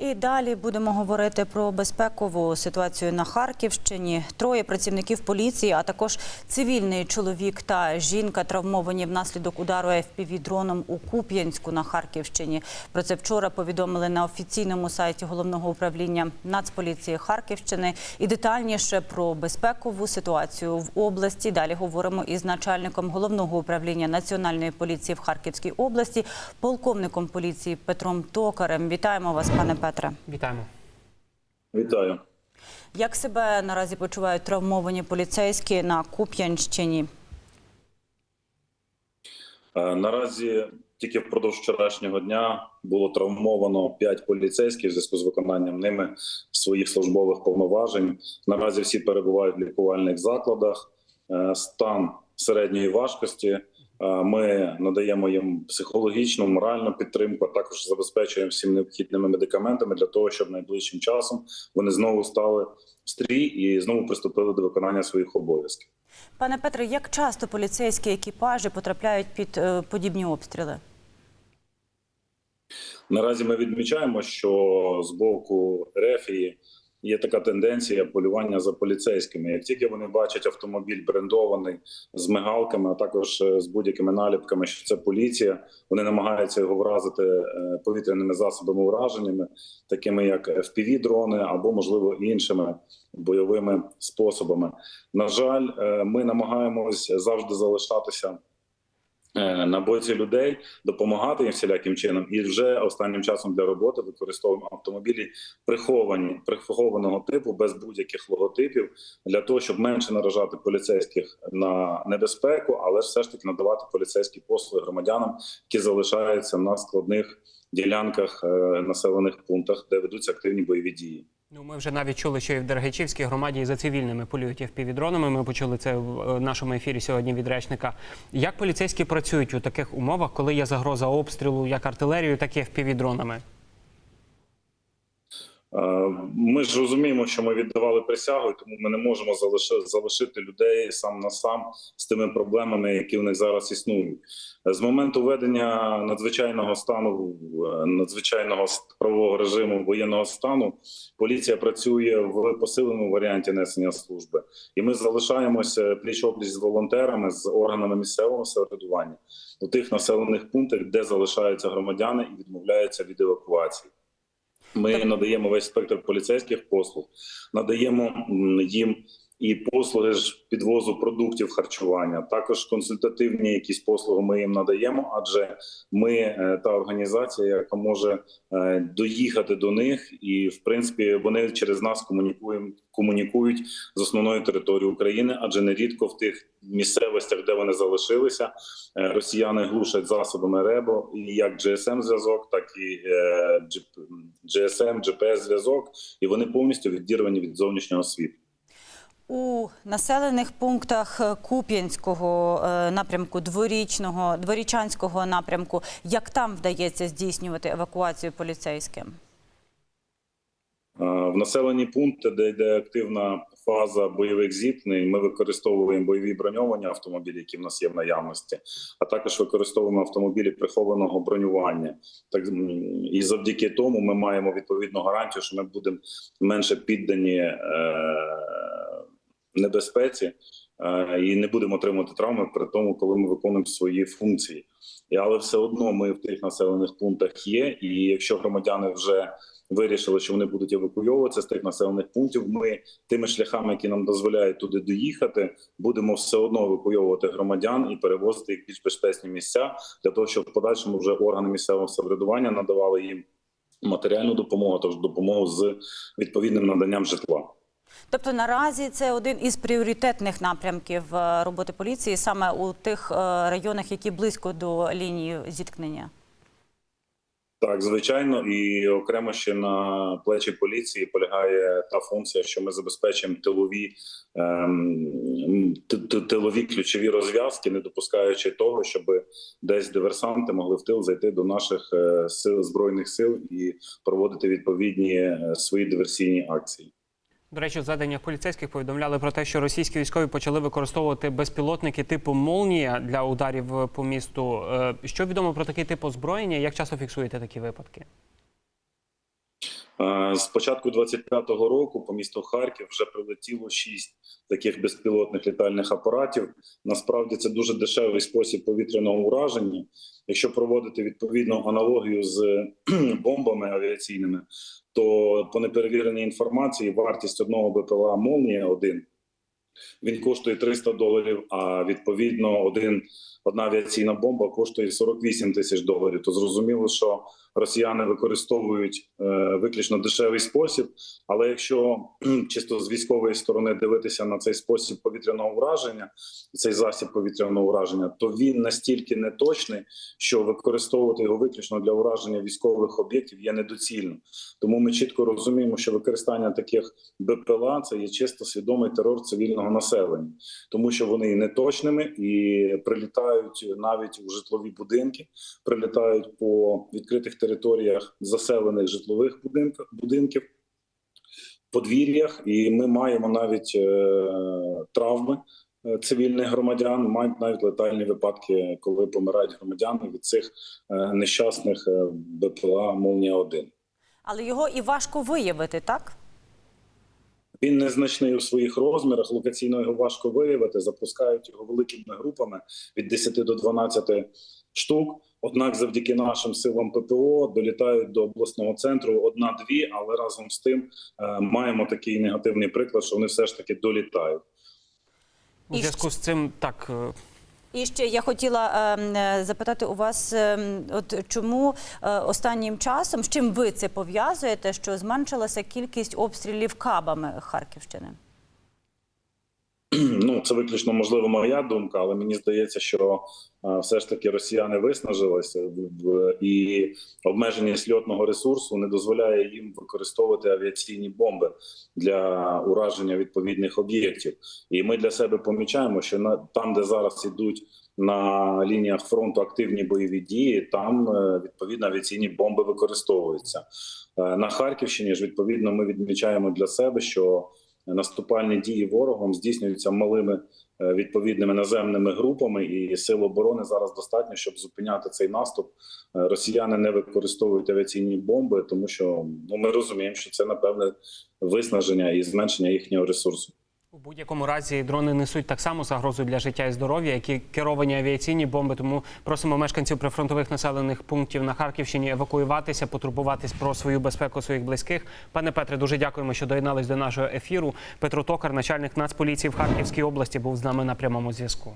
І далі будемо говорити про безпекову ситуацію на Харківщині. Троє працівників поліції, а також цивільний чоловік та жінка травмовані внаслідок удару fpv дроном у Куп'янську на Харківщині. Про це вчора повідомили на офіційному сайті головного управління Нацполіції Харківщини. І детальніше про безпекову ситуацію в області. Далі говоримо із начальником головного управління національної поліції в Харківській області, полковником поліції Петром Токарем. Вітаємо вас, пане Петре. Вітаємо. Вітаю. Як себе наразі почувають травмовані поліцейські на Куп'янщині? Е, Наразі тільки впродовж вчорашнього дня було травмовано 5 поліцейських в зв'язку з виконанням ними своїх службових повноважень. Наразі всі перебувають в лікувальних закладах. Е, Стан середньої важкості. Е, Ми надаємо їм психологічну, моральну підтримку, а також забезпечуємо всім необхідними медикаментами для того, щоб найближчим часом вони знову стали в стрій і знову приступили до виконання своїх обов'язків. Пане Петре, як часто поліцейські екіпажі потрапляють під е, подібні обстріли? Наразі ми відмічаємо, що з боку рефії є така тенденція полювання за поліцейськими. Як тільки вони бачать автомобіль брендований з мигалками, а також е, з будь-якими наліпками, що це поліція, вони намагаються його вразити е, повітряними засобами ураженнями, такими як fpv дрони або можливо іншими бойовими способами. На жаль, е, ми намагаємось завжди залишатися на боці людей, допомагати їм всіляким чином, і вже останнім часом для роботи використовуємо автомобілі приховані прихованого типу без будь-яких логотипів для того, щоб менше наражати поліцейських на небезпеку, але ж все ж таки надавати поліцейські послуги громадянам, які залишаються на складних ділянках е, населених пунктах, де ведуться активні бойові дії. Ну, ми вже навіть чули, що і в Дергачівській громаді за цивільними полюють FPV-дронами. Ми почули це в е, нашому ефірі сьогодні від речника. Як поліцейські працюють у таких умовах, коли є загроза обстрілу як артилерією, так і FPV-дронами? Е, Ми ж розуміємо, що ми віддавали присягу, тому ми не можемо залишити, людей сам на сам з тими проблемами, які в них зараз існують. З моменту введення надзвичайного стану, е, надзвичайного правового режиму воєнного стану, поліція працює в посиленому варіанті несення служби, і ми залишаємося пліч опліч з волонтерами, з органами місцевого самоврядування у тих населених пунктах, де залишаються громадяни і відмовляються від евакуації. Ми надаємо весь спектр поліцейських послуг, надаємо їм і послуги ж підвозу продуктів харчування. Також консультативні якісь послуги ми їм надаємо, адже ми е, та організація, яка може е, доїхати до них, і в принципі вони через нас комунікують, комунікують з основною територією України, адже нерідко в тих місцевостях, де вони залишилися, е, росіяни глушать засобами РЕБО, і як GSM зв'язок, так і GSM, GPS зв'язок, і вони повністю відірвані від зовнішнього світу. У населених пунктах е, Куп'янського е, напрямку, дворічного, дворічанського напрямку, як там вдається здійснювати евакуацію поліцейським? Е, В населені пункти, де йде активна фаза бойових зіткнень, ми використовуємо бойові броньовані автомобілі, які в нас є в наявності, а також використовуємо автомобілі прихованого бронювання. Так і завдяки тому ми маємо відповідну гарантію, що ми будемо менше піддані е, небезпеці е, і не будемо отримати травми при тому, коли ми виконуємо свої функції. Але все одно ми в тих населених пунктах є. І якщо громадяни вже вирішили, що вони будуть евакуйовуватися з тих населених пунктів, ми тими шляхами, які нам дозволяють туди доїхати, будемо все одно евакуйовувати громадян і перевозити їх в більш безпечні місця для того, щоб в подальшому вже органи місцевого самоврядування надавали їм матеріальну допомогу, тож допомогу з відповідним наданням житла. Тобто наразі це один із пріоритетних напрямків е, роботи поліції саме у тих е, районах, які близько до лінії зіткнення. Так, звичайно, і окремо ще на плечі поліції полягає та функція, що ми забезпечуємо тилові ем, тилові ключові розв'язки, не допускаючи того, щоб десь диверсанти могли в тил зайти до наших е, сил збройних сил і проводити відповідні свої диверсійні акції. До речі, в зведеннях поліцейських повідомляли про те, що російські військові почали використовувати безпілотники типу Молнія для ударів по місту. Е, Що відомо про такий тип озброєння? Як часто фіксуєте такі випадки? З початку 25-го року по місту Харків вже прилетіло шість таких безпілотних літальних апаратів. Насправді це дуже дешевий спосіб повітряного ураження. Якщо проводити відповідну аналогію з бомбами авіаційними, то по неперевіреній інформації вартість одного БПЛА Молнія 1 він коштує 300 доларів. А відповідно, один одна авіаційна бомба коштує 48 тисяч доларів. То зрозуміло, що росіяни використовують е, виключно дешевий спосіб. Але якщо чисто з військової сторони дивитися на цей спосіб повітряного ураження, цей засіб повітряного ураження, то він настільки неточний, що використовувати його виключно для ураження військових об'єктів є недоцільно. Тому ми чітко розуміємо, що використання таких БПЛА це є чисто свідомий терор цивільного населення, тому що вони неточними і прилітають навіть у житлові будинки, прилітають по відкритих територіях заселених житлових будинків. Подвір'ях, і ми маємо навіть е, травми е, цивільних громадян, мають навіть летальні випадки, коли помирають громадяни від цих е, нещасних е, БПЛА Молнія 1 Але його і важко виявити, так? Він незначний у своїх розмірах. Локаційно його важко виявити. Запускають його великими групами від 10 до 12 штук. Однак, завдяки нашим силам ППО долітають до обласного центру одна-дві, але разом з тим е, маємо такий негативний приклад, що вони все ж таки долітають. У зв'язку з цим так. І ще я хотіла ем, е, запитати у вас, е, от чому е, останнім часом, з чим ви це пов'язуєте, що зменшилася кількість обстрілів кабами Харківщини? Ну, це виключно можливо моя думка, але мені здається, що е, все ж таки росіяни виснажилися і обмеженість льотного ресурсу не дозволяє їм використовувати авіаційні бомби для ураження відповідних об'єктів. І ми для себе помічаємо, що на там, де зараз ідуть на лініях фронту активні бойові дії, там е, відповідно авіаційні бомби використовуються. Е, На Харківщині ж відповідно ми відмічаємо для себе, що наступальні дії ворогом здійснюються малими е, відповідними наземними групами, і сил оборони зараз достатньо, щоб зупиняти цей наступ. Е, Росіяни не використовують авіаційні бомби, тому що ну ми розуміємо, що це напевне виснаження і зменшення їхнього ресурсу. У будь-якому разі дрони несуть так само загрозу для життя і здоров'я, як і керовані авіаційні бомби. Тому просимо мешканців прифронтових населених пунктів на Харківщині евакуюватися, потурбуватись про свою безпеку своїх близьких. Пане Петре, дуже дякуємо, що доєднались до нашого ефіру. Петро Токар, начальник Нацполіції в Харківській області, був з нами на прямому зв'язку.